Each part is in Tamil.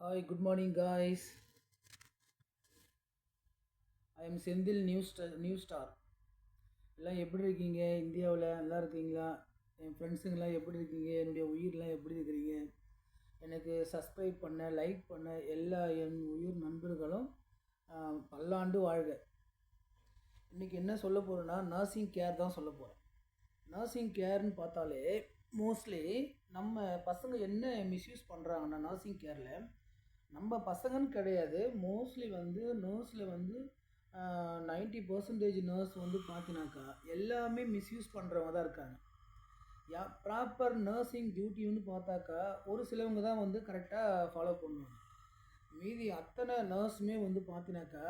Hi good morning guys I am Senthil news star new star எல்லாம் எப்படி இருக்கீங்க? இந்தியாவில் நல்லா இருக்கீங்களா? என் ஃப்ரெண்ட்ஸுங்கெல்லாம் எப்படி இருக்கீங்க? என்னுடைய உயிரெலாம் எப்படி இருக்கிறீங்க? எனக்கு சப்ஸ்கிரைப் பண்ண லைக் பண்ண எல்லா என் உயிர் நண்பர்களும் பல்லாண்டு வாழ்க. இன்றைக்கி என்ன சொல்ல போகிறேன்னா நர்சிங் கேர் தான் சொல்ல போகிறேன் நர்சிங் கேர்னு பார்த்தாலே மோஸ்ட்லி நம்ம பசங்க என்ன மிஸ்யூஸ் பண்ணுறாங்கன்னா நர்சிங் கேரில் நம்ம பசங்கன்னு கிடையாது. மோஸ்ட்லி வந்து நர்ஸில் வந்து நைன்ட்டி பர்சன்டேஜ் நர்ஸ் வந்து பார்த்தினாக்கா எல்லாமே மிஸ்யூஸ் பண்ணுறவங்க தான் இருக்காங்க. யா ப்ராப்பர் நர்சிங் டியூட்டின்னு பார்த்தாக்கா ஒரு சிலவங்க தான் வந்து கரெக்டாக ஃபாலோ பண்ணுவாங்க. மீதி அத்தனை நர்ஸுமே வந்து பார்த்தினாக்கா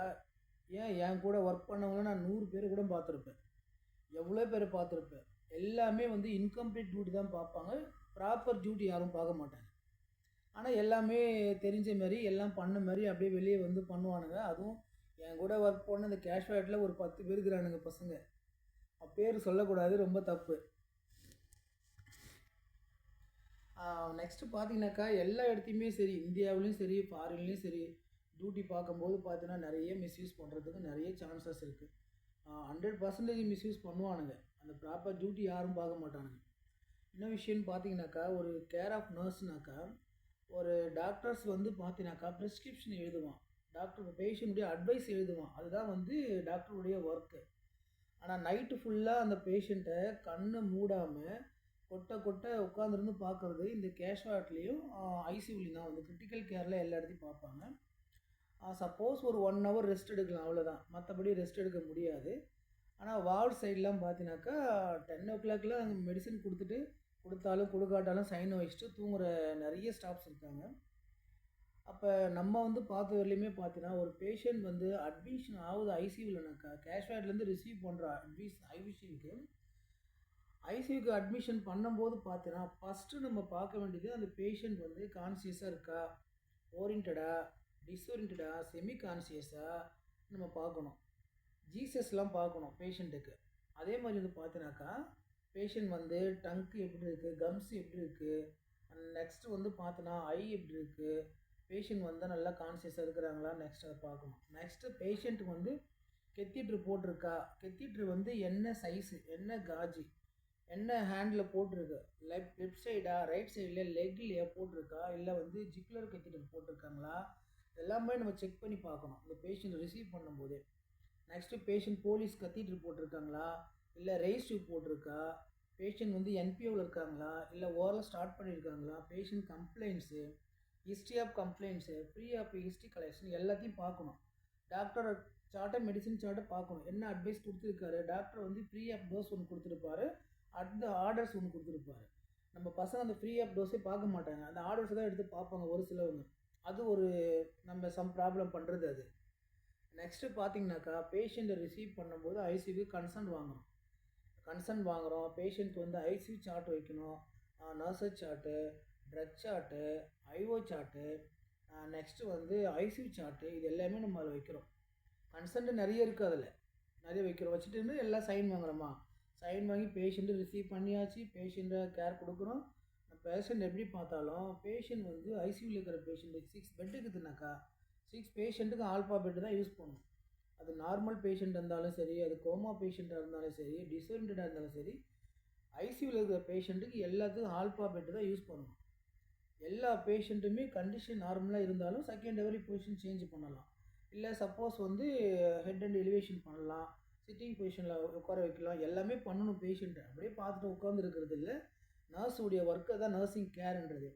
ஏன் என் கூட ஒர்க் பண்ணவங்கள நான் நூறு பேர் கூட பார்த்துருப்பேன் எவ்வளோ பேர் பார்த்துருப்பேன் எல்லாமே வந்து இன்கம்ப்ளீட் டியூட்டி தான் பார்ப்பாங்க. ப்ராப்பர் டியூட்டி யாரும் பார்க்க மாட்டாங்க. ஆனால் எல்லாமே தெரிஞ்ச மாதிரி எல்லாம் பண்ண மாதிரி அப்படியே வெளியே வந்து பண்ணுவானுங்க. அதுவும் என் கூட ஒர்க் பண்ண இந்த கேஷ்வேட்டில் ஒரு பத்து பேர் இருக்கிறானுங்க பசங்க. பேர் சொல்லக்கூடாது ரொம்ப தப்பு. நெக்ஸ்ட்டு பார்த்தீங்கன்னாக்கா எல்லா இடத்தையுமே சரி இந்தியாவிலையும் சரி ஃபாரின்லேயும் சரி டியூட்டி பார்க்கும்போது பார்த்தீங்கன்னா நிறைய மிஸ்யூஸ் பண்ணுறதுக்கு நிறைய சான்சஸ் இருக்குது ஹண்ட்ரட் பர்சன்டேஜ் மிஸ்யூஸ் பண்ணுவானுங்க. அந்த ப்ராப்பர் டியூட்டி யாரும் பார்க்க மாட்டானுங்க. என்ன விஷயம்னு பார்த்தீங்கன்னாக்கா ஒரு கேர் ஆஃப் நர்ஸ்னாக்கா ஒரு டாக்டர்ஸ் வந்து பார்த்தீங்கன்னாக்கா ப்ரிஸ்கிரிப்ஷன் எழுதுவான். டாக்டர் பேஷண்ட்டுடைய அட்வைஸ் எழுதுவான். அதுதான் வந்து டாக்டருடைய ஒர்க்கு ஆனால் நைட்டு ஃபுல்லாக அந்த பேஷண்ட்டை கண்ணை மூடாமல் கொட்டை கொட்டை உட்காந்துருந்து பார்க்குறது இந்த கேஷ்வாட்லேயும் ஐசியூலையும் தான் வந்து கிரிட்டிக்கல் கேரில் எல்லா இடத்தையும் பார்ப்பாங்க. சப்போஸ் ஒரு ஒன் ஹவர் ரெஸ்ட் எடுக்கலாம் அவ்வளோதான் மற்றபடி ரெஸ்ட் எடுக்க முடியாது. ஆனால் வார்டு சைட்லாம் பார்த்தினாக்கா டென் ஓ கிளாக்லாம் மெடிசன் கொடுத்துட்டு கொடுத்தாலும் கொடுக்காட்டாலும் சைன் வச்சுட்டு தூங்குற நிறைய ஸ்டாஃப்ஸ் இருக்காங்க. அப்போ நம்ம வந்து பார்த்த வரலையுமே பார்த்தீங்கன்னா ஒரு பேஷண்ட் வந்து அட்மிஷன் ஆகுது ஐசியூவில்னாக்கா கேஷ்வேட்லேருந்து ரிசீவ் பண்ணுற அட்மிஷ் ஐசியூக்கு ஐசியூக்கு அட்மிஷன் பண்ணும்போது பார்த்தீங்கன்னா ஃபஸ்ட்டு நம்ம பார்க்க வேண்டியது அந்த பேஷண்ட் வந்து கான்சியஸாக இருக்கா? ஓரியன்டாக டிஸ்ஓரியன்டாக செமி கான்சியஸாக நம்ம பார்க்கணும். ஜீசஸ்லாம் பார்க்கணும் பேஷண்ட்டுக்கு அதே மாதிரி வந்து பார்த்தினாக்கா பேஷண்ட் வந்து டங்க்கு எப்படி இருக்குது கம்ஸ் எப்படி இருக்குது நெக்ஸ்ட்டு வந்து பார்த்தோன்னா ஐ எப்படி இருக்குது பேஷண்ட் வந்து நல்லா கான்சியஸாக இருக்கிறாங்களா நெக்ஸ்ட் அதை பார்க்கணும். நெக்ஸ்ட்டு பேஷண்ட்டுக்கு வந்து கெத்திட்ரு போட்டிருக்கா கெத்திட்ரு வந்து என்ன சைஸு என்ன காஜி என்ன ஹேண்டில் போட்டிருக்கு லெஃப்ட் லெஃப்ட் சைடா ரைட் சைடில் லெக்லையா போட்டிருக்கா இல்லை வந்து ஜிக்லர் கெத்திட்ரு போட்டிருக்காங்களா எல்லாமே நம்ம செக் பண்ணி பார்க்கணும். இந்த பேஷண்ட் ரிசீவ் பண்ணும்போது. நெக்ஸ்ட்டு பேஷண்ட் போலீஸ் கத்திட்ரு போட்டிருக்காங்களா இல்லை ரெய்ஸ் போட்டிருக்கா? பேஷண்ட் வந்து என்பிஓவில் இருக்காங்களா? இல்லை ஓரல் ஸ்டார்ட் பண்ணியிருக்காங்களா patient complaints history of complaints free of history collection எல்லாத்தையும் பார்க்கணும். டாக்டர் சார்ட்டை மெடிசின் சார்ட்டை பார்க்கணும். என்ன அட்வைஸ் கொடுத்துருக்காரு? டாக்டர் வந்து ஃப்ரீ ஆஃப் டோஸ் ஒன்று கொடுத்துருப்பாரு. அடுத்த ஆர்டர்ஸ் ஒன்று கொடுத்துருப்பாரு. நம்ம பசங்க அந்த ஃப்ரீ ஆஃப் டோஸே பார்க்க மாட்டாங்க. அந்த ஆர்டர்ஸ் தான் எடுத்து பார்ப்பாங்க ஒரு சிலவங்க. அது ஒரு நம்ம சம் ப்ராப்ளம் பண்ணுறது அது. நெக்ஸ்ட்டு பார்த்தீங்கன்னாக்கா பேஷண்ட்டை ரிசீவ் பண்ணும்போது ஐசியூக்கு கன்சர்ன் வாங்கணும். கன்சர்ன் வாங்குகிறோம் பேஷண்ட்க்கு வந்து ஐசியூ சார்ட் வைக்கணும் nurses chart drug chart IO chart next வந்து ஐசியூ சார்ட்டு இது எல்லாமே நம்ம அதில் வைக்கிறோம். கன்சன்ட் நிறைய இருக்குது அதில். நிறைய வைக்கிறோம். வச்சுட்டு இருந்து எல்லாம் சைன் வாங்குறோமா? சைன் வாங்கி பேஷண்ட்டு ரிசீவ் பண்ணியாச்சு. பேஷண்ட்டை கேர் கொடுக்குறோம். பேஷண்ட் எப்படி பார்த்தாலும் பேஷண்ட் வந்து ஐசியூவில் இருக்கிற பேஷண்ட்டு சிக்ஸ் பெட் இருக்குதுனாக்கா சிக்ஸ் பேஷண்ட்டுக்கு ஆல்பா பெட்டு தான் யூஸ் பண்ணணும். அது நார்மல் பேஷண்ட் இருந்தாலும் சரி அது கோமா பேஷண்ட்டாக இருந்தாலும் சரி டிசோரியன்டாக இருந்தாலும் சரி ஐசியூவில் இருக்கிற பேஷண்ட்டுக்கு எல்லாத்துக்கும் ஆல்பா பெட்டு தான் யூஸ் பண்ணணும். எல்லா பேஷண்ட்டுமே கண்டிஷன் நார்மலாக இருந்தாலும் செகண்ட் எவரி பொசிஷன் சேஞ்ச் பண்ணலாம். இல்லை சப்போஸ் வந்து ஹெட் அண்ட் எலிவேஷன் பண்ணலாம் சிட்டிங் பொசிஷனில் உட்கார வைக்கலாம் எல்லாமே பண்ணணும் பேஷண்ட்டை அப்படியே பார்த்துட்டு உட்காந்துருக்கிறது இல்லை நர்ஸுடைய ஒர்க்கை தான் நர்சிங் கேர்ன்றது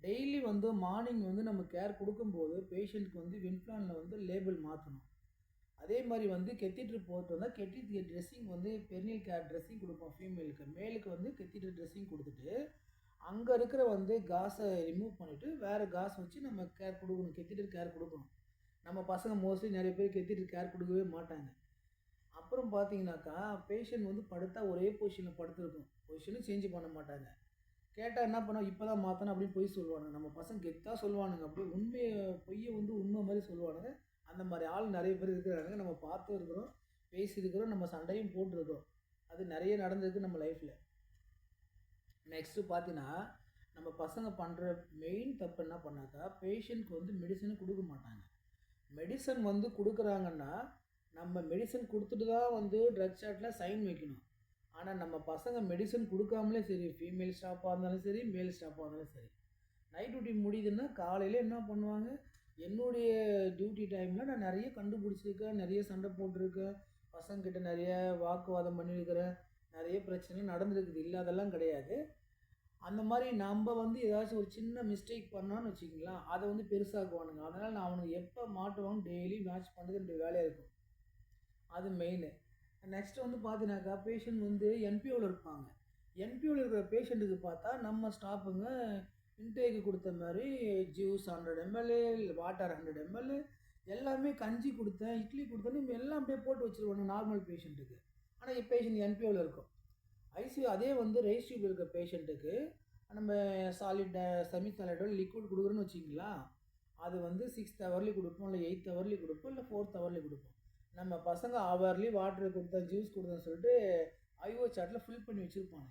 டெய்லி வந்து மார்னிங் வந்து நம்ம கேர் கொடுக்கும்போது பேஷண்ட்க்கு வந்து வின்ஃப்ளானில் வந்து லேபிள் மாற்றணும் அதே மாதிரி வந்து கெத்திட்ரு போட்டு வந்தால் கெட்டிட்டு ட்ரெஸ்ஸிங் வந்து பெர்னியல் கேர் ட்ரெஸ்ஸிங் கொடுப்போம் ஃபீமேலுக்கு மேலுக்கு வந்து கெத்திட்ரு ட்ரெஸ்ஸிங் கொடுத்துட்டு அங்கே இருக்கிற வந்து காஸை ரிமூவ் பண்ணிவிட்டு வேறு காசு வச்சு நம்ம கேர் கொடுக்கணும் கெத்திட்டு கேர் கொடுக்கணும். நம்ம பசங்க மோஸ்ட்லி நிறைய பேர் கெத்திட்டு கேர் கொடுக்கவே மாட்டாங்க. அப்புறம் பார்த்தீங்கன்னாக்கா பேஷண்ட் வந்து படுத்தா ஒரே பொசிஷனில் படுத்துருக்கும். பொசிஷனும் சேஞ்ச் பண்ண மாட்டாங்க. கேட்டால் என்ன பண்ணோம் இப்போ தான் மாற்றணும் அப்படின்னு பொய் சொல்லுவானுங்க. நம்ம பசங்க கெத்தாக சொல்லுவானுங்க. அப்படியே உண்மையை பொய்யை வந்து உண்மை மாதிரி சொல்லுவானுங்க. அந்த மாதிரி ஆள் நிறைய பேர் இருக்கிறாங்க. நம்ம பார்த்தும் இருக்கிறோம் பேசியிருக்கிறோம் நம்ம சண்டையும் போட்டிருக்கிறோம். அது நிறைய நடந்திருக்கு நம்ம லைஃப்பில் நெக்ஸ்ட்டு பார்த்தீங்கன்னா நம்ம பசங்க பண்ணுற மெயின் தப்பு என்ன பண்ணாக்கா பேஷண்ட்க்கு வந்து மெடிசன் கொடுக்க மாட்டாங்க. மெடிசன் வந்து கொடுக்குறாங்கன்னா நம்ம மெடிசன் கொடுத்துட்டு தான் வந்து ட்ரக் சார்ட்டில் சைன் வைக்கணும். ஆனால் நம்ம பசங்க மெடிசன் கொடுக்காமலே சரி ஃபீமேல் ஸ்டாஃபாக இருந்தாலும் சரி மேல் ஸ்டாஃபாக இருந்தாலும் சரி நைட் டியூட்டி முடியுதுன்னா காலையில் என்ன பண்ணுவாங்க? என்னுடைய டியூட்டி டைமில் நான் நிறைய கண்டுபிடிச்சிருக்கேன் நிறைய சண்டை போட்டிருக்கேன். பசங்கக்கிட்ட நிறைய வாக்குவாதம் பண்ணியிருக்கிறேன். நிறைய பிரச்சனை நடந்திருக்குது. இல்லை அதெல்லாம் கிடையாது. அந்த மாதிரி நம்ம வந்து ஏதாச்சும் ஒரு சின்ன மிஸ்டேக் பண்ணோன்னு வச்சுக்கிங்களேன் அதை வந்து பெருசாக்குவானுங்க. அதனால் நான் அவனுக்கு எப்போ மாட்டுவான்னு டெய்லி மேட்ச் பண்ணுறது என்னுடைய வேலையாக இருக்கும். அது மெயின் நெக்ஸ்ட் வந்து பார்த்தீங்கன்னாக்கா பேஷண்ட் வந்து என்பிஓவில் இருப்பாங்க. என்பிஓவில் இருக்கிற பேஷண்ட்டுக்கு பார்த்தா நம்ம ஸ்டாஃபுங்க இன்டேக்கு கொடுத்த மாதிரி juice hundred ML water hundred ML எல்லாமே கஞ்சி கொடுத்தேன் இட்லி கொடுத்தேன்னு எல்லாம் அப்படியே போட்டு வச்சுருவாங்க நார்மல் பேஷண்ட்டுக்கு ஆனால் பேஷண்ட் என்பிஓவில் இருக்கும். ஐசியூ அதே வந்து ரெஜிஸ்ட்ரியில் இருக்க பேஷண்ட்டுக்கு நம்ம சாலிட் செமி சாலிடோ லிக்விட் கொடுக்குறோன்னு வச்சிங்களா அது வந்து சிக்ஸ் ஹவர்லி கொடுப்போம் இல்லை எயித் ஹவர்லி கொடுப்போம் இல்லை ஃபோர்த் ஹவர்லி கொடுப்போம். நம்ம பசங்க ஹவர்லி வாட்டர் கொடுத்தேன் ஜூஸ் கொடுத்தேன்னு சொல்லிட்டு ஐஓ சார்ட்டில் ஃபில் பண்ணி வச்சுருப்பாங்க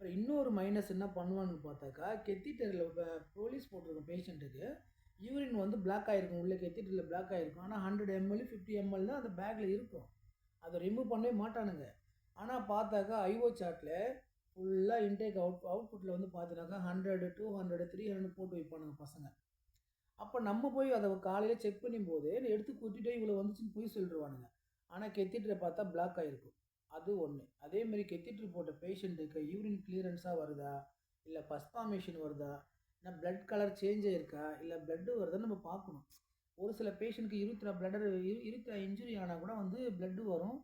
அப்புறம் இன்னொரு மைனஸ் என்ன பண்ணுவான்னு பார்த்தாக்கா கெத்திட்டரில் இப்போ போலீஸ் போட்டிருக்கும் பேஷண்ட்டுக்கு யூரின் வந்து பிளாக் ஆகிருக்கும் உள்ளே கெத்திட்டரில் பிளாக் ஆகிருக்கும் ஆனால் ஹண்ட்ரட் எம்எல் ஃபிஃப்டி எம்எல் தான் அந்த பேக்கில் இருக்கும். அதை ரிமூவ் பண்ணவே மாட்டானுங்க. ஆனால் பார்த்தாக்கா ஐஓ சார்ட்டில் ஃபுல்லாக இன்டேக் அவுட் அவுட்புட்டில் வந்து பார்த்துனாக்கா hundred two hundred three hundred போட்டு வைப்பானுங்க பசங்க. அப்போ நம்ம போய் அதை காலையில் செக் பண்ணும்போது எடுத்து குத்திட்டே இவ்வளோ வந்துச்சுன்னு போய் சொல்லிடுவானுங்க ஆனால் கெத்திட்டரை பார்த்தா பிளாக் ஆகிருக்கும் அது ஒன்று அதேமாரி கெத்திட்ரு போட்ட பேஷண்ட்டுக்கு யூரின் கிளியரன்ஸாக வருதா? இல்லை பஸ்பாமேஷன் வருதா? இல்லை பிளட் கலர் சேஞ்ச் ஆகிருக்கா இல்லை பிளட்டு வருதான்னு நம்ம பார்க்கணும். ஒரு சில பேஷண்ட்டுக்கு இருக்கிற பிளட்டர் இருக்கிற இன்ஜுரி ஆனால் கூட வந்து பிளட்டு வரும்.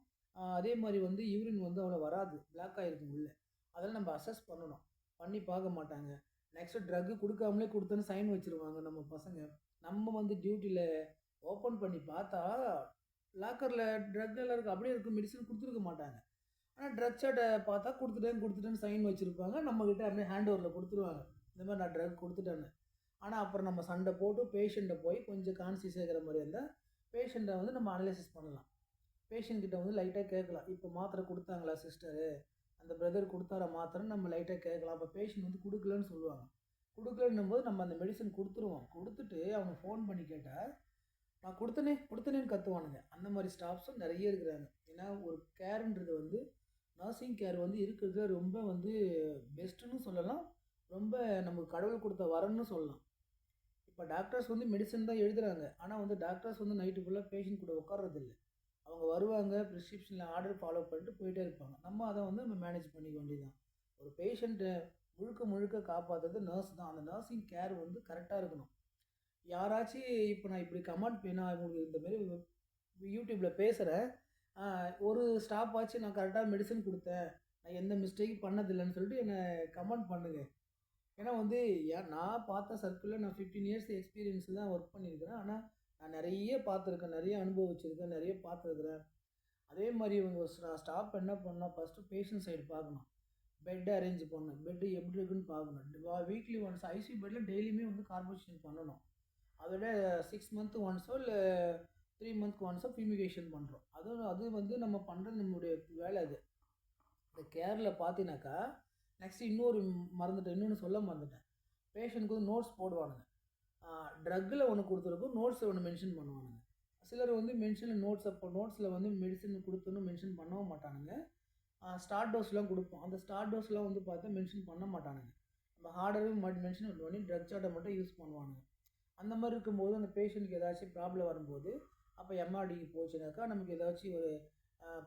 அதே மாதிரி வந்து யூரின் வந்து அவ்வளோ வராது. பிளாக் ஆகிருக்கும் உள்ளே. அதெல்லாம் நம்ம அசஸ் பண்ணணும். பண்ணி பார்க்க மாட்டாங்க. நெக்ஸ்ட்டு ட்ரக்கு கொடுக்காமலே கொடுத்தோன்னு சைன் வச்சுருவாங்க நம்ம பசங்க. நம்ம வந்து டியூட்டியில் ஓப்பன் பண்ணி பார்த்தா லாக்கரில் ட்ரக் எல்லாம் இருக்குது அப்படியே இருக்கும் மெடிசன் கொடுத்துருக்க மாட்டாங்க. ஆனால் ட்ரக் சார்ட்டை பார்த்தா கொடுத்துட்டேன் கொடுத்துட்டேன்னு சைன் வச்சுருப்பாங்க. நம்மக்கிட்ட அப்படியே ஹேண்ட் ஓவரில் கொடுத்துருவாங்க. இந்த மாதிரி நான் ட்ரக் கொடுத்துட்டேன்னு. ஆனால் அப்புறம் நம்ம சண்டை போட்டு பேஷண்ட்டை போய் கொஞ்சம் கான்சி சேர்க்குற மாதிரி இருந்தால் பேஷண்ட்டை வந்து நம்ம அனலைசிஸ் பண்ணலாம். பேஷண்ட்கிட்ட வந்து லைட்டாக கேட்கலாம். இப்போ மாத்திரை கொடுத்தாங்களா சிஸ்டரு அந்த பிரதர் கொடுத்தார மாத்திரை நம்ம லைட்டாக கேட்கலாம். அப்போ பேஷண்ட் வந்து கொடுக்கலன்னு சொல்லுவாங்க. கொடுக்கலன்னும் போது நம்ம அந்த மெடிசன் கொடுத்துருவோம். கொடுத்துட்டு அவங்க ஃபோன் பண்ணி கேட்டால் நான் கொடுத்தனே கொடுத்தனேன்னு கற்றுவானுங்க அந்த மாதிரி ஸ்டாஃப்ஸும் நிறைய இருக்கிறாங்க. ஏன்னா ஒரு கேருன்றது வந்து நர்சிங் கேர் வந்து இருக்கிறதுல ரொம்ப வந்து பெஸ்ட்டுன்னு சொல்லலாம். ரொம்ப நமக்கு கடவுள் கொடுத்த வரன்னு சொல்லலாம். இப்போ டாக்டர்ஸ் வந்து மெடிசன் தான் எழுதுகிறாங்க ஆனால் வந்து டாக்டர்ஸ் வந்து நைட்டு ஃபுல்லாக பேஷண்ட் கூட உட்கார்றதில்ல அவங்க வருவாங்க ப்ரிஸ்கிரிப்ஷனில் ஆர்டர் ஃபாலோ பண்ணிட்டு போயிட்டே இருப்பாங்க. நம்ம அதை வந்து நம்ம மேனேஜ் பண்ணிக்க வேண்டியதுதான். ஒரு பேஷண்ட்டை முழுக்க முழுக்க காப்பாற்றுறது நர்ஸ் தான். அந்த நர்சிங் கேர் வந்து கரெக்டாக இருக்கணும். யாராச்சும் இப்போ நான் இப்படி கமெண்ட் நான் உங்களுக்கு இந்த மாதிரி யூடியூப்பில் பேசுகிறேன் ஒரு ஸ்டாப் ஆச்சு நான் கரெக்டாக மெடிசன் கொடுத்தேன். நான் எந்த மிஸ்டேக்கும் பண்ணதில்லைன்னு சொல்லிட்டு என்னை கமெண்ட் பண்ணுங்கள் ஏன்னா வந்து ஏன் நான் பார்த்த சர்க்கிளில் நான் ஃபிஃப்டீன் இயர்ஸ் எக்ஸ்பீரியன்ஸ் தான் ஒர்க் பண்ணியிருக்கிறேன். ஆனால் நான் நிறைய பார்த்துருக்கேன் நிறைய அனுபவிச்சிருக்கேன் நிறைய பார்த்துருக்குறேன். அதே மாதிரி இவங்க ஸ்டாப் என்ன பண்ணால் ஃபஸ்ட்டு பேஷண்ட் சைடு பார்க்கணும். பெட் அரேஞ்ச் பண்ணணும். பெட்டு எப்படி இருக்குன்னு பார்க்கணும். வீக்லி ஒன்ஸ் ஐசியூ பெட்டில் டெய்லியுமே வந்து கார்பரேஷன் பண்ணணும். அதோட சிக்ஸ் மந்த்து ஒன்ஸோ இல்லை த்ரீ மந்த்க்கு ஒன்ஸோ ஃபியூமிகேஷன் பண்ணுறோம் அதுவும் அது வந்து நம்ம பண்ணுறது நம்மளுடைய வேலை அது. இந்த கேரில் பார்த்தீங்கன்னாக்கா நெக்ஸ்ட் இன்னொரு மறந்துட்டேன் இன்னொன்று சொல்ல மறந்துட்டேன். பேஷண்ட்க்கு வந்து நோட்ஸ் போடுவானுங்க. ட்ரக்கில் ஒன்று கொடுத்துருக்கும் நோட்ஸில் ஒன்று மென்ஷன் பண்ணுவானுங்க. சிலர் வந்து மென்ஷனில் நோட்ஸ் அப்போ நோட்ஸில் வந்து மெடிசன் கொடுத்துன்னு மென்ஷன் பண்ணவும் மாட்டானுங்க. ஸ்டார்ட் டோஸ்லாம் கொடுப்போம். அந்த ஸ்டார்ட் டோஸ்லாம் வந்து பார்த்தா மென்ஷன் பண்ண மாட்டானுங்க. நம்ம ஹார்டரும் மட்டும் மென்ஷன் பண்ணி ட்ரக் சார்ட்டை மட்டும் யூஸ் பண்ணுவானுங்க. அந்த மாதிரி இருக்கும்போது அந்த பேஷண்ட்டுக்கு ஏதாச்சும் ப்ராப்ளம் வரும்போது அப்போ எம்ஆர்டிக்கு போச்சுனாக்கா நமக்கு ஏதாச்சும் ஒரு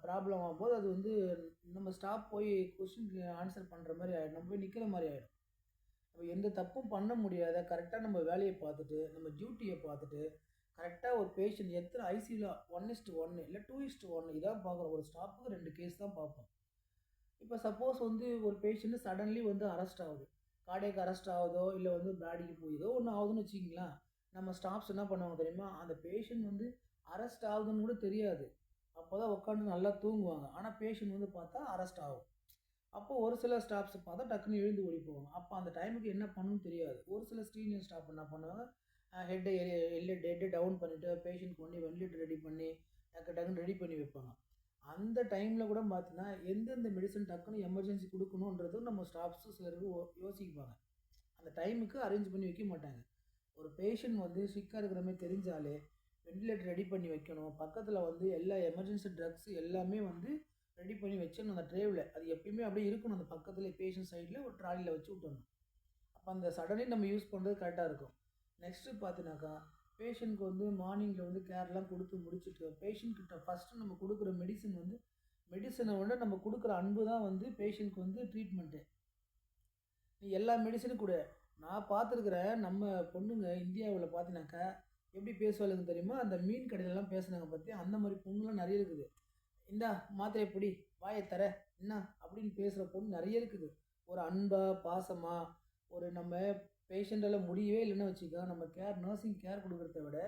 ப்ராப்ளம் ஆகும்போது அது வந்து நம்ம ஸ்டாப் போய் கொஸ்டினுக்கு ஆன்சர் பண்ணுற மாதிரி ஆகிடும் நம்ம போய் நிற்கிற மாதிரி ஆகிடும் அப்போ எந்த தப்பும் பண்ண முடியாத கரெக்டாக நம்ம வேலையை பார்த்துட்டு நம்ம டியூட்டியை பார்த்துட்டு கரெக்டாக ஒரு பேஷண்ட் எத்தனை ஐசியூவில் ஒன் இஸ்ட்டு ஒன்று இல்லை டூ இஸ்ட்டு ஒன்று இதான் பார்க்குறோம். ஒரு ஸ்டாப்புக்கு ரெண்டு கேஸ் தான் பார்ப்போம். இப்போ சப்போஸ் வந்து ஒரு பேஷண்ட்டு சடன்லி வந்து அரெஸ்ட் ஆகுது. கார்டியக்கு அரெஸ்ட் ஆகுதோ இல்லை வந்து பாடிக்கு போயுதோ ஒன்று ஆகுதுன்னு வச்சிங்களேன் நம்ம ஸ்டாஃப்ஸ் என்ன பண்ணுவாங்க தெரியுமா அந்த பேஷண்ட் வந்து அரெஸ்ட் ஆகுதுன்னு கூட தெரியாது அப்போ தான் உட்காந்து நல்லா தூங்குவாங்க ஆனால் பேஷண்ட் வந்து பார்த்தா அரெஸ்ட் ஆகும் அப்போது ஒரு சில ஸ்டாஃப்ஸ் பார்த்தா டக்குன்னு எழுந்து ஓடி போவாங்க அப்போ அந்த டைமுக்கு என்ன பண்ணணும்னு தெரியாது ஒரு சில சீனியர் ஸ்டாஃப் என்ன பண்ணுவாங்க ஹெட்டை எல்லை ஹெட்டை டவுன் பண்ணிவிட்டு பேஷண்ட் கொண்டு வென்டிலேட்டர் ரெடி பண்ணி டக்கு டக்குன்னு ரெடி பண்ணி வைப்பாங்க அந்த டைமில் கூட பார்த்தீங்கன்னா எந்தெந்த மெடிசன் டக்குன்னு எமர்ஜென்சி கொடுக்கணுன்றதும் நம்ம ஸ்டாஃப்ஸும் சிலருக்கு யோசிப்பாங்க. அந்த டைமுக்கு அரேஞ்ச் பண்ணி வைக்க மாட்டாங்க. ஒரு பேஷண்ட் வந்து சிக்காக இருக்கிற மாதிரி தெரிஞ்சாலே வெண்டிலேட்டர் ரெடி பண்ணி வைக்கணும். பக்கத்தில் வந்து எல்லா எமர்ஜென்சி ட்ரக்ஸ் எல்லாமே வந்து ரெடி பண்ணி வச்சிடணும் அந்த ட்ரேவில் அது எப்பயுமே அப்படியே இருக்கணும். அந்த பக்கத்தில் பேஷண்ட் சைடில் ஒரு ட்ராலியில் வச்சு விட்டுறணும் அப்போ அந்த சடனே நம்ம யூஸ் பண்ணுறது கரெக்டாக இருக்கும். நெக்ஸ்ட்டு பார்த்தினாக்கா பேஷண்ட்க்கு வந்து மார்னிங்கில் வந்து கேர்லாம் கொடுத்து முடிச்சுட்டு பேஷண்ட் கிட்ட ஃபஸ்ட்டு நம்ம கொடுக்குற மெடிசன் வந்து மெடிசனை விட நம்ம கொடுக்குற அன்பு தான் வந்து பேஷண்ட்க்கு வந்து ட்ரீட்மெண்ட்டு நீ எல்லா மெடிசனும் கொடு. நான் பார்த்துருக்குறேன் நம்ம பொண்ணுங்க இந்தியாவில் பார்த்தினாக்கா எப்படி பேசுவாளுங்க தெரியுமா? அந்த மீன் கடையிலலாம் பேசுனாங்க பற்றி அந்த மாதிரி பொண்ணுலாம் நிறைய இருக்குது. இந்தா மாத்திரையை பிடி வாயை தர. என்ன அப்படின்னு பேசுகிற பொண்ணு நிறைய இருக்குது. ஒரு அன்பாக பாசமாக ஒரு நம்ம பேஷண்ட்டால் முடியவே இல்லைன்னு வச்சுக்கோ நம்ம கேர் நர்சிங் கேர் கொடுக்குறத விட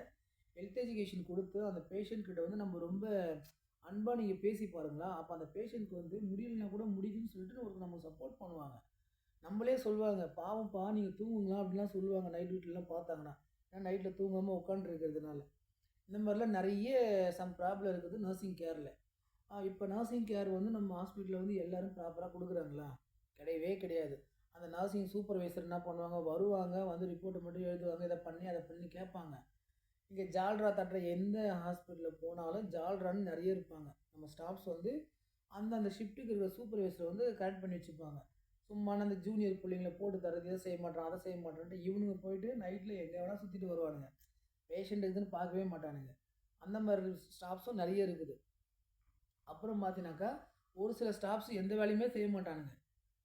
ஹெல்த் எஜுகேஷன் கொடுத்து அந்த பேஷண்ட்கிட்ட வந்து நம்ம ரொம்ப அன்பாக நீங்கள் பேசி பாருங்களா. அப்போ அந்த பேஷண்ட்க்கு வந்து முடியலன்னா கூட முடியுதுன்னு சொல்லிட்டு ஒருத்தர் நம்ம சப்போர்ட் பண்ணுவாங்க. நம்மளே சொல்லுவாங்க பாவம்ப்பா நீங்கள் தூங்குங்களா? அப்படிலாம் சொல்லுவாங்க நைட் வீட்டிலலாம் பார்த்தாங்கன்னா. ஏன்னா நைட்டில் தூங்காமல் உட்காந்துருக்கிறதுனால இந்த மாதிரிலாம் நிறைய சம் ப்ராப்ளம் இருக்குது நர்சிங் கேரில் இப்போ நர்சிங் கேர் வந்து நம்ம ஹாஸ்பிட்டலில் வந்து எல்லோரும் ப்ராப்பராக கொடுக்குறாங்களா? கிடையவே கிடையாது. அந்த நர்சிங் சூப்பர்வைசர் என்ன பண்ணுவாங்க? வருவாங்க வந்து ரிப்போர்ட்டை மட்டும் எழுதுவாங்க இதை பண்ணி அதை பண்ணி கேட்பாங்க. இங்கே ஜால்ரா தட்டுற எந்த ஹாஸ்பிட்டலில் போனாலும் ஜால்ரான்னு நிறைய இருப்பாங்க. நம்ம ஸ்டாஃப்ஸ் வந்து அந்தந்த ஷிஃப்ட்டுக்கு இருக்கிற சூப்பர்வைசர் வந்து கரெக்ட் பண்ணி வச்சுப்பாங்க. சும்மா அந்த ஜூனியர் பிள்ளைங்களை போட்டு தரது இதை செய்ய மாட்டான் அதை செய்ய மாட்டான்ட்டு இவனுங்க போயிட்டு நைட்டில் எங்கே வேணால் சுற்றிட்டு வருவானுங்க. பேஷண்ட் இருக்குதுன்னு பார்க்கவே மாட்டானுங்க. அந்த மாதிரி ஸ்டாஃப்ஸும் நிறைய இருக்குது. அப்புறம் பார்த்தீங்கன்னாக்கா ஒரு சில ஸ்டாஃப்ஸ் எந்த வேலையுமே செய்ய மாட்டானுங்க.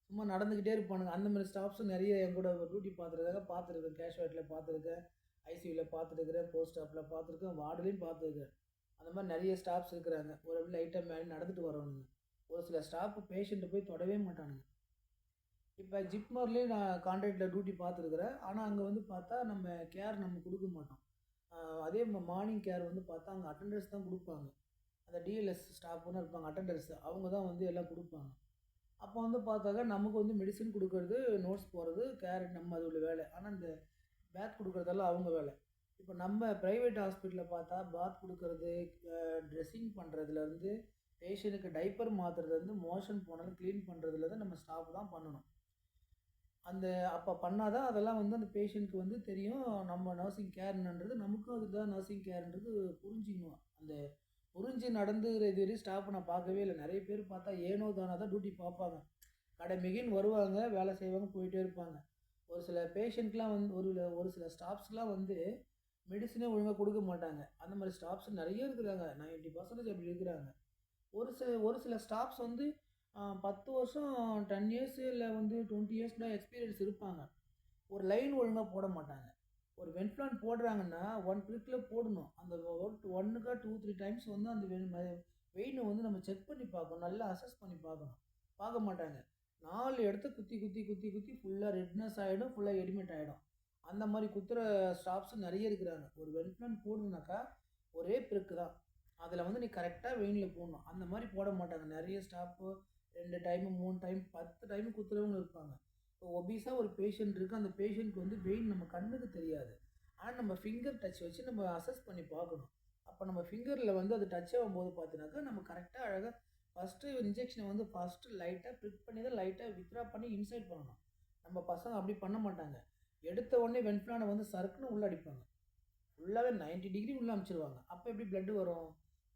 சும்மா நடந்துக்கிட்டே இருப்பானுங்க. அந்த மாதிரி ஸ்டாஃப்ஸும் நிறைய என் கூட டியூட்டி பார்த்துருக்காங்க. பார்த்துருக்கேன். கேஷுவேட்டில் பார்த்துருக்கேன். ஐசியூவில் பார்த்துருக்குறேன். போஸ்ட் ஆஃபில் பார்த்துருக்கேன். வார்டுலேயும் பார்த்துருக்கேன். அந்த மாதிரி நிறைய ஸ்டாஃப்ஸ் இருக்கிறாங்க. ஒரு அப்படி லைட்டாக மேலே நடந்துட்டு வரவனுங்க. ஒரு சில ஸ்டாஃப் பேஷண்ட்டை போய் தொடவே மாட்டானுங்க. இப்போ ஜிப்மர்லேயும் நான் கான்ட்ராக்டில் டியூட்டி பார்த்துருக்குறேன். ஆனால் அங்கே வந்து பார்த்தா நம்ம கேர் நம்ம கொடுக்க மாட்டோம். அதே மார்னிங் கேர் வந்து பார்த்தா அங்கே அட்டெண்டர்ஸ் தான் கொடுப்பாங்க. அந்த டிஎல்எஸ் ஸ்டாஃப்னு இருப்பாங்க. அட்டண்டர்ஸ் அவங்க தான் வந்து எல்லாம் கொடுப்பாங்க. அப்போ வந்து பார்த்தாக்கா நமக்கு வந்து மெடிசின் கொடுக்கறது நோட்ஸ் போகிறது கேர் நம்ம அதோட வேலை. ஆனால் இந்த பேத் கொடுக்குறதெல்லாம் அவங்க வேலை. இப்போ நம்ம ப்ரைவேட் ஹாஸ்பிட்டலில் பார்த்தா பாத் கொடுக்கறது ட்ரெஸ்ஸிங் பண்ணுறதுலேருந்து பேஷண்ட்டுக்கு டைப்பர் மாற்றுறதுலேருந்து மோஷன் போனாலும் க்ளீன் பண்ணுறதுலேருந்து நம்ம ஸ்டாஃப் தான் பண்ணணும். அந்த அப்போ பண்ணாதான் அதெல்லாம் வந்து அந்த பேஷண்ட்க்கு வந்து தெரியும். நம்ம நர்சிங் கேர்ன்றது நமக்கும் அதுதான் நர்சிங் கேர்ன்றது புரிஞ்சிக்கணும். அந்த புரிஞ்சு நடந்துகிற இது வரையும் ஸ்டாஃப் நான் பார்க்கவே இல்லை. நிறைய பேர் பார்த்தா ஏனோ தானோ தான் டியூட்டி பார்ப்பாங்க. கடை மிகின்னு வருவாங்க வேலை செய்வாங்க போயிட்டே இருப்பாங்க. ஒரு சில பேஷண்ட்லாம் வந்து ஒரு ஒரு சில ஸ்டாஃப்ஸ்லாம் வந்து மெடிசனே ஒழுங்காக கொடுக்க மாட்டாங்க. அந்த மாதிரி ஸ்டாஃப்ஸ் நிறைய இருக்கிறாங்க. நைன்ட்டி பர்சன்டேஜ் அப்படி இருக்கிறாங்க. ஒரு சில ஒரு சில ஸ்டாஃப்ஸ் வந்து பத்து வருஷம் டென் இயர்ஸ் இல்லை வந்து டுவெண்ட்டி இயர்ஸ் எக்ஸ்பீரியன்ஸ் இருப்பாங்க. ஒரு லைன் ஒழுங்காக போட மாட்டாங்க. ஒரு வென்ஃப்ளான் போடுறாங்கன்னா ஒன் ப்ரிக்கில் போடணும். அந்த ஒன்னுக்கா டூ த்ரீ டைம்ஸ் வந்து அந்த வெயினை வந்து நம்ம செக் பண்ணி பார்க்கணும். நல்லா அசஸ் பண்ணி பார்க்கணும். பார்க்க மாட்டாங்க. நாலு இடத்த குத்தி குத்தி குத்தி குத்தி ஃபுல்லாக ரெட்னஸ் ஆகிடும் ஃபுல்லாக எடிமெண்ட் ஆகிடும் அந்த மாதிரி குத்துற ஸ்டாஃப்ஸ் நிறைய இருக்கிறாங்க. ஒரு வென்ஃப்ளான் போடணுனாக்கா ஒரே பிரிக்கு தான். அதில் வந்து நீ கரெக்டாக வெயினில் போடணும். அந்த மாதிரி போட மாட்டாங்க. நிறைய ஸ்டாப்பு ரெண்டு டைமு மூணு டைம் பத்து டைம் குத்துறவங்க இருப்பாங்க. ஒபீஸாக ஒரு பேஷண்ட் இருக்குது அந்த பேஷண்ட்க்கு வந்து வெயின் நம்ம கண்ணுக்கு தெரியாது. ஆனால் நம்ம ஃபிங்கர் டச் வச்சு நம்ம அசஸ் பண்ணி பார்க்கணும். அப்போ நம்ம ஃபிங்கரில் வந்து அது டச் ஆகும்போது பார்த்தீங்கன்னாக்கா நம்ம கரெக்டாக அழகாக ஃபஸ்ட்டு இன்ஜெக்ஷனை வந்து ஃபஸ்ட்டு லைட்டாக ப்ரிக் பண்ணி தான் லைட்டாக வித்ரா பண்ணி இன்சைட் பண்ணணும். நம்ம பசங்க அப்படி பண்ண மாட்டாங்க. எடுத்த உடனே வென்ஃப்ளானை வந்து சறுக்குன்னு உள்ளே அடிப்பாங்க. ஃபுல்லாகவே 90 டிகிரி உள்ளே அமைச்சிருவாங்க. அப்போ எப்படி blood வரும்?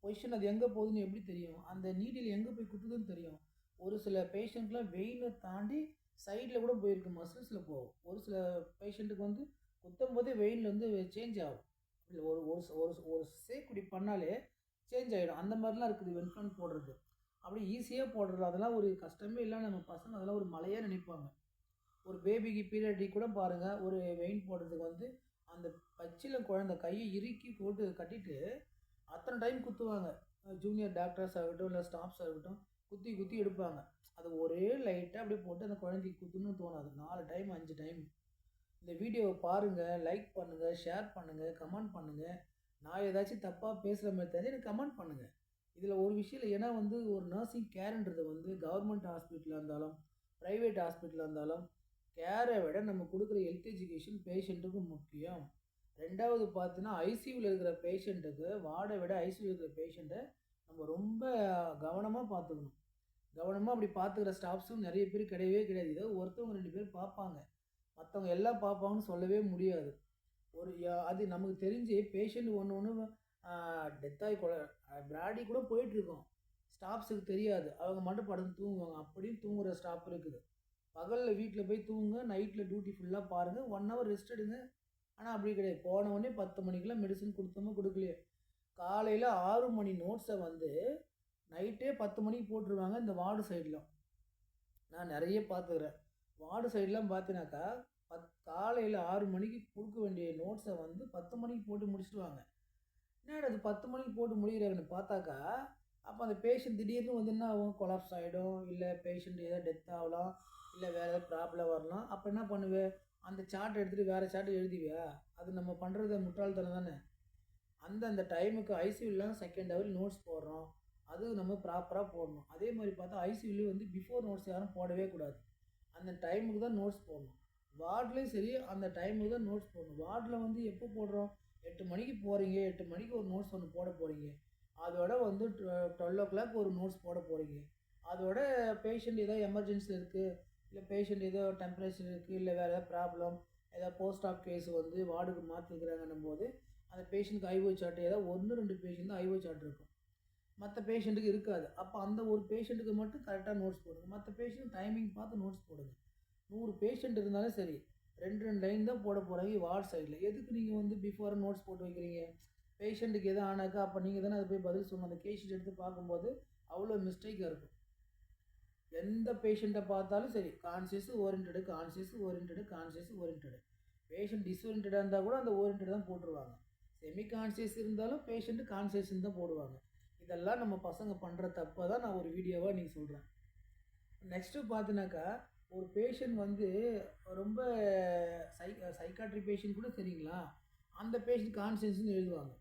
பொசிஷன் அது எங்கே போகுதுன்னு எப்படி தெரியும்? அந்த நீடில் எங்கே போய் குத்துதுன்னு தெரியும்? ஒரு சில பேஷண்ட்லாம் வெயினை தாண்டி சைடில் கூட போயிருக்கு மசில்ஸில் போகும் ஒரு சில பேஷண்ட்டுக்கு வந்து குத்தும் போதே வெயினில் வந்து சேஞ்ச் ஆகும். இல்லை ஒரு ஒரு ஒரு ஒரு சேக்குடி பண்ணாலே சேஞ்ச் ஆகிடும் அந்த மாதிரிலாம் இருக்குது வென்ஃப்ளான் போடுறது. அப்படி ஈஸியாக போடுறது. அதெல்லாம் ஒரு கஷ்டமே இல்லை நம்ம பசங்க அதெல்லாம் ஒரு மலையாக நினைப்பாங்க. ஒரு பேபிக்கு பீரியடிக் கூட பாருங்கள் ஒரு வெயின் போடுறதுக்கு வந்து அந்த பச்சில குழந்தை கையை இறுக்கி போட்டு கட்டிட்டு அத்தனை டைம் குத்துவாங்க. ஜூனியர் டாக்டர்ஸ் ஆகட்டும் இல்லை ஸ்டாஃப்ஸ் ஆகட்டும் குத்தி குத்தி எடுப்பாங்க. அது ஒரே லைட்டாக அப்படியே போட்டு அந்த குழந்தைக்கு குத்துன்னு தோணாது. நாலு டைம் அஞ்சு டைம் இந்த வீடியோவை பாருங்கள் லைக் பண்ணுங்கள் ஷேர் பண்ணுங்கள் கமெண்ட் பண்ணுங்கள் நான் ஏதாச்சும் தப்பாக பேசுகிற மாதிரி தெரிஞ்சு எனக்கு கமெண்ட் பண்ணுங்கள் இதில் ஒரு விஷயம் இல்லை. ஏன்னா வந்து ஒரு நர்சிங் கேருன்றது வந்து கவர்மெண்ட் ஹாஸ்பிட்டலாக இருந்தாலும் ப்ரைவேட் ஹாஸ்பிட்டலாக இருந்தாலும் கேரை விட நம்ம கொடுக்குற ஹெல்த் எஜுகேஷன் பேஷண்ட்டுக்கு முக்கியம். ரெண்டாவது பார்த்தீங்கன்னா ஐசியூவில் இருக்கிற பேஷண்ட்டுக்கு வார்டை விட ஐசியூவில் இருக்கிற பேஷண்ட்டை நம்ம ரொம்ப கவனமாக பார்த்துக்கணும். கவனமாக அப்படி பார்த்துக்கிற ஸ்டாஃப்ஸும் நிறைய பேர் கிடையவே கிடையாது. ஏதோ ஒருத்தவங்க ரெண்டு பேர் பார்ப்பாங்க மற்றவங்க எல்லாம் பார்ப்பாங்கன்னு சொல்லவே முடியாது. ஒரு அது நமக்கு தெரிஞ்சு பேஷண்ட் ஒன்று ஒன்று டெத்தாகி ஆகி கூட பிராடி கூட போயிட்டுருக்கோம். ஸ்டாஃப்ஸுக்கு தெரியாது. அவங்க மட்டும் படுத்து தூங்குவாங்க. அப்படியும் தூங்குகிற ஸ்டாஃப் இருக்குது. பகலில் வீட்டில் போய் தூங்குங்க நைட்டில் டியூட்டி ஃபுல்லாக பாருங்கள் ஒன் ஹவர் ரெஸ்ட் எடுங்க. ஆனால் அப்படி கிடையாது. போன உடனே பத்து மணிக்கெலாம் மெடிசன் கொடுத்தோமோ கொடுக்கலையே. காலையில் ஆறு மணி நோட்ஸை வந்து நைட்டே பத்து மணிக்கு போட்டுருவாங்க இந்த வார்டு சைடில் நான் நிறைய பார்த்துக்கிறேன். வார்டு சைட்லாம் பார்த்தினாக்கா பத் காலையில் ஆறு மணிக்கு கொடுக்க வேண்டிய நோட்ஸை வந்து பத்து மணிக்கு போட்டு முடிச்சிடுவாங்க என்னடா அது பத்து மணிக்கு போட்டு முடிகிறாங்கன்னு பார்த்தாக்கா அப்போ அந்த பேஷண்ட் திடீர்னு வந்து என்ன ஆகும்? கொலாப்ஸ் ஆகிடும் இல்லை பேஷண்ட் ஏதாவது டெத் ஆகலாம். இல்லை வேறு ஏதாவது ப்ராப்ளம் வரலாம். அப்போ என்ன பண்ணுவேன் அந்த சார்ட் எடுத்துகிட்டு வேறு சார்ட் எழுதிவியா அது நம்ம பண்ணுறது முட்டாள்தனம் தானே. அந்த அந்த டைமுக்கு ஐசியூலாம் செகண்ட் ஹவர் நோட்ஸ் போடுறோம். அது நம்ம ப்ராப்பராக போடணும். அதே மாதிரி பார்த்தா ஐசியூலேயும் வந்து பிஃபோர் நோட்ஸ் யாரும் போடவே கூடாது. அந்த டைமுக்கு தான் நோட்ஸ் போடணும். வார்ட்லேயும் சரி அந்த டைமுக்கு தான் நோட்ஸ் போடணும். வார்டில் வந்து எப்போ போடுறோம்? எட்டு மணிக்கு போகிறீங்க எட்டு மணிக்கு ஒரு நோட்ஸ் ஒன்று போட போகிறீங்க அதோட வந்து டுவெல் ஓ கிளாக் ஒரு நோட்ஸ் போட போகிறீங்க அதோட பேஷண்ட் ஏதோ எமர்ஜென்சி இருக்குது இல்லை பேஷண்ட் ஏதோ டெம்பரேச்சர் இருக்குது இல்லை வேறு ஏதாவது ப்ராப்ளம் ஏதாவது போஸ்ட் ஆஃப் கேஸ் வந்து வார்டுக்கு மாற்றிருக்கிறாங்கன்னும் போது அந்த பேஷண்ட்டுக்கு ஐஓ சார்ட் ஏதாவது ஒன்று ரெண்டு பேஷண்ட் தான் ஐஓ சார்ட் இருக்கும். மற்ற பேஷண்ட்டுக்கு இருக்காது. அப்போ அந்த ஒரு பேஷண்ட்டுக்கு மட்டும் கரெக்டாக நோட்ஸ் போடுங்க. மற்ற பேஷண்ட் டைமிங் பார்த்து நோட்ஸ் போடுங்க. நூறு பேஷண்ட் இருந்தாலும் சரி ரெண்டு ரெண்டு லைன் தான் போட போகிறாங்க வார்ட் சைடில் எதுக்கு நீங்கள் வந்து பிஃபோர் நோட்ஸ் போட்டு வைக்கிறீங்க? பேஷண்ட்டுக்கு எதுவும் ஆனாக்கா அப்போ நீங்கள் தானே அதை போய் பதில் சொல்லணும். அந்த கேஷீட் எடுத்து பார்க்கும்போது அவ்வளோ மிஸ்டேக்காக இருக்கும். எந்த பேஷண்ட்டை பார்த்தாலும் சரி conscious oriented conscious oriented conscious oriented patient டிஸ்ஓரியன்டாக இருந்தால் கூட அந்த ஓரியன்டு தான் போட்டுருவாங்க. செமி கான்சியஸ் இருந்தாலும் பேஷண்ட்டு கான்சியஸ்ன்னு தான் போடுவாங்க. இதெல்லாம் நம்ம பசங்க பண்ணுற தப்பை தான் நான் ஒரு வீடியோவாக நீங்கள் சொல்கிறேன் நெக்ஸ்ட்டு பார்த்தினாக்கா ஒரு பேஷண்ட் வந்து ரொம்ப சை சைக்காட்ரி பேஷண்ட் கூட சரிங்களா? அந்த பேஷண்ட் கான்சியஸ்னு எழுதுவாங்க.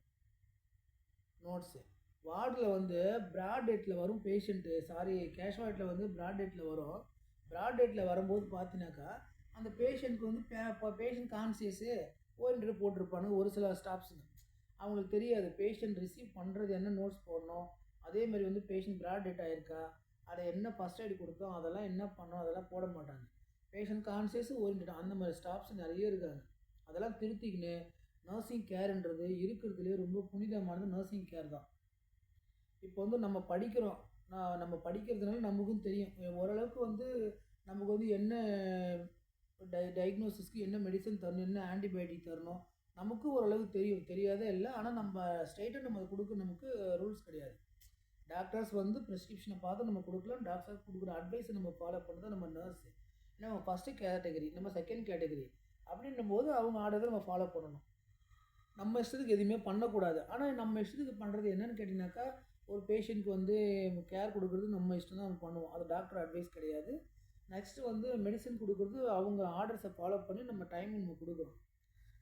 நோட்ஸு வார்டில் வந்து ப்ராட் டேட்டில் வரும் பேஷண்ட்டு சாரி கேஷுவாலிட்டியில் வந்து ப்ராட் டேட்டில் வரும். ப்ராட் டேட்டில் வரும்போது பார்த்தினாக்கா அந்த பேஷண்ட்க்கு வந்து பே பேஷண்ட் கான்சியஸு ஓரிட்டு போட்டிருப்பானுங்க ஒரு சில ஸ்டாஃப்ஸுங்க அவங்களுக்கு தெரியாது பேஷண்ட் ரிசீவ் பண்ணுறது என்ன நோட்ஸ் போடணும்? அதே மாதிரி வந்து பேஷண்ட் ப்ராட் டேட் அதை என்ன ஃபஸ்ட் எய்டு கொடுத்தோம்? அதெல்லாம் என்ன பண்ணோம்? அதெல்லாம் போட மாட்டாங்க. பேஷண்ட் கான்சியஸ் ஓரியன்ட் அந்த மாதிரி ஸ்டாஃப்ஸ் நிறைய இருக்காங்க. அதெல்லாம் திருத்திக்கின்னு நர்சிங் கேர்ன்றது இருக்கிறதுலே ரொம்ப புனிதமானது நர்சிங் கேர் தான். இப்போ வந்து நம்ம படிக்கிறோம். நான் நம்ம படிக்கிறதுனால நமக்கும் தெரியும். ஓரளவுக்கு வந்து நமக்கு வந்து என்ன டை டயக்னோசிஸ்க்கு என்ன மெடிசன் தரணும்? என்ன ஆன்டிபயோட்டிக் தரணும்? நமக்கும் ஓரளவுக்கு தெரியும். தெரியாத இல்லை. ஆனால் நம்ம ஸ்ட்ரைட்டாக நம்ம அதை கொடுக்க நமக்கு ரூல்ஸ் கிடையாது. டாக்டர்ஸ் வந்து ப்ரிஸ்கிரிப்ஷனை பார்த்து நம்ம கொடுக்கலாம். டாக்டர்ஸ் கொடுக்குற அட்வைஸை நம்ம ஃபாலோ பண்ணுறது நம்ம நர்ஸு நம்ம ஃபஸ்ட்டு கேட்டகரி நம்ம செகண்ட் கேட்டகரி அப்படின்னும் போது அவங்க ஆர்டரை நம்ம ஃபாலோ பண்ணணும். நம்ம இஷ்டத்துக்கு எதுவுமே பண்ணக்கூடாது. ஆனால் நம்ம இஷ்டத்துக்கு பண்ணுறது என்னென்னு கேட்டிங்கனாக்கா ஒரு பேஷண்ட்க்கு வந்து கேர் கொடுக்குறது நம்ம இஷ்டம் தான் நம்ம பண்ணுவோம். அது டாக்டர் அட்வைஸ் கிடையாது. நெக்ஸ்ட்டு வந்து மெடிசன் கொடுக்குறது அவங்க ஆர்டர்ஸை ஃபாலோ பண்ணி நம்ம டைம் நம்ம கொடுக்குறோம்.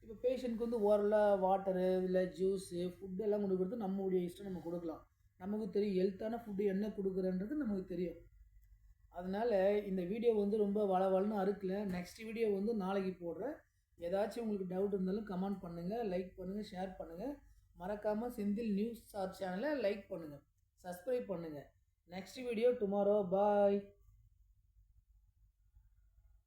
இப்போ பேஷண்ட்க்கு வந்து ஓரலாக வாட்டரு இல்லை ஜூஸு ஃபுட்டு எல்லாம் கொடுக்குறது நம்மளுடைய இஷ்டம் நம்ம கொடுக்கலாம். நமக்கு தெரியும் ஹெல்த்தான ஃபுட்டு என்ன கொடுக்குறன்றது நமக்கு தெரியும். அதனால் இந்த வீடியோ வந்து ரொம்ப வளவலன்னு அறுக்கல. நெக்ஸ்ட் வீடியோ வந்து நாளைக்கு போடுறேன். ஏதாச்சும் உங்களுக்கு டவுட் இருந்தாலும் கமெண்ட் பண்ணுங்கள் லைக் பண்ணுங்கள் ஷேர் பண்ணுங்கள் மறக்காமல் செந்தில் நியூஸ் சார் சேனலை லைக் பண்ணுங்கள் சப்ஸ்கிரைப் பண்ணுங்கள் நெக்ஸ்ட் வீடியோ டுமாரோ பாய்